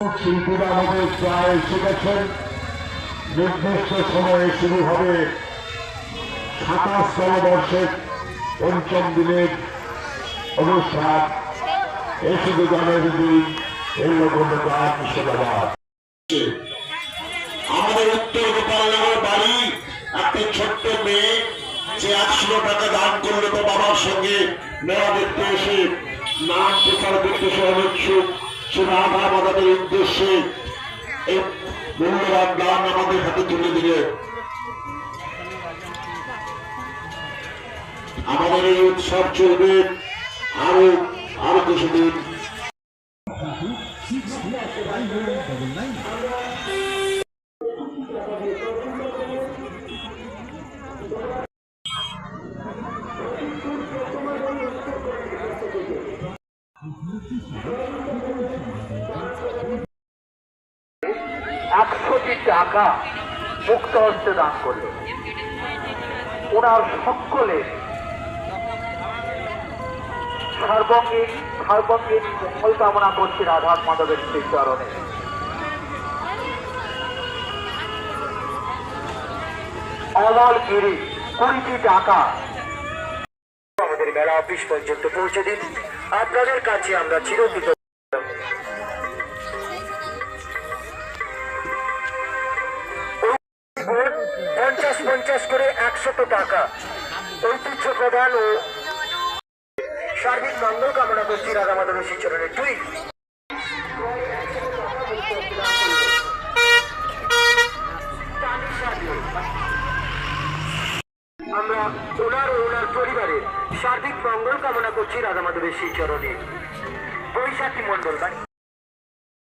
শিল্পীরা আমাদের প্রায় গেছেন নির্দিষ্ট সময়ে শুরু হবে সাতাশতম বর্ষের পঞ্চম দিনের অনুষ্ঠান। এসে গানের দিন এই মুর্শিদাবাদ। আমাদের উত্তর গোপালনগর বাড়ি, একটি ছোট্ট মেয়ে, যে একশো টাকা দান করল তো বাবার সঙ্গে মেলা দেখতে এসে নাম প্রচার করতে সে অনিচ্ছুক সে রাধা উদ্দেশ্যে এই মূল্যবান দান আমাদের হাতে তুলে দিলে। আমাদের এই উৎসব চলবে আরও আরও কিছুদিন একশোটি টাকা মুক্ত হস্তে দান ওনার সকলে মঙ্গল কামনা করছি রাধা মাধবের অমল গিরি কুড়িটি টাকা। আমাদের মেলা অফিস পর্যন্ত পৌঁছে দিন। আপনাদের কাছে আমরা চিরকৃত পঞ্চাশ পঞ্চাশ করে একশত টাকা। ঐতিহ্য প্রদান ও সার্বিক মঙ্গল কামনা করছি রাধা মাধব চরণের দুই। আমরা ওনার ও ওনার পরিবারের সার্বিক মঙ্গল কামনা করছি রাধা মাধবের চরণে। বৈশাখী মন্ডল বাড়ি।